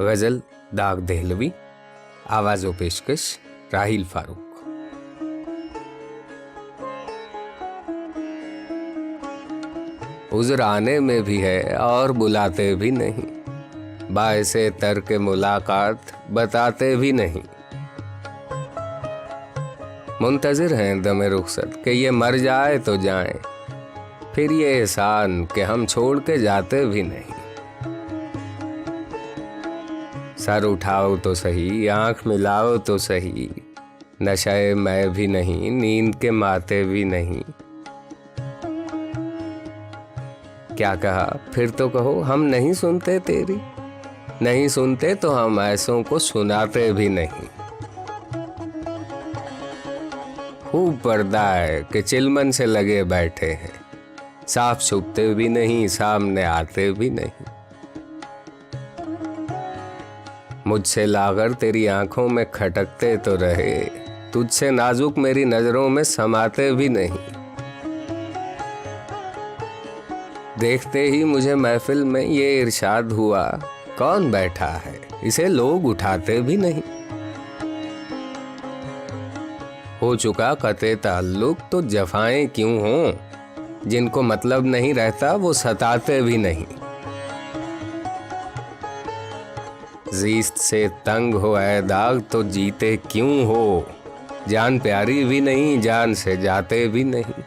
गज़ल दाग दहलवी, आवाजों पेशकश, राहिल फारूक। उजर आने में भी है और बुलाते भी नहीं। बायसे तर के मुलाकात बताते भी नहीं। मुंतजिर हैं दमे रुखसत कि ये मर जाए तो जाए। फिर ये एहसान कि हम छोड़ के जाते भी नहीं। सर उठाओ तो सही, आँख मिलाओ तो सही। नशे मैं भी नहीं, नींद के माते भी नहीं। क्या कहा? फिर तो कहो, हम नहीं सुनते तेरी। नहीं सुनते तो हम ऐसों को सुनाते भी नहीं। खूब पर्दा है कि चिलमन से लगे बैठे हैं। साफ़ छुपते भी नहीं, सामने आते भी नहीं। मुझसे लागर तेरी आँखों में खटकते तो रहे, तुझसे नाजुक मेरी नज़रों में समाते भी नहीं। देखते ही मुझे महफिल में ये इरशाद हुआ, कौन बैठा है? इसे लोग उठाते भी नहीं। हो चुका कते ताल्लुक तो जफाएँ क्यों हों? जिनको मतलब नहीं रहता, वो सताते भी नहीं। जीस्त से तंग हो, ऐ दाग तो जीते क्यों हो? जान प्यारी भी नहीं, जान से जाते भी नहीं।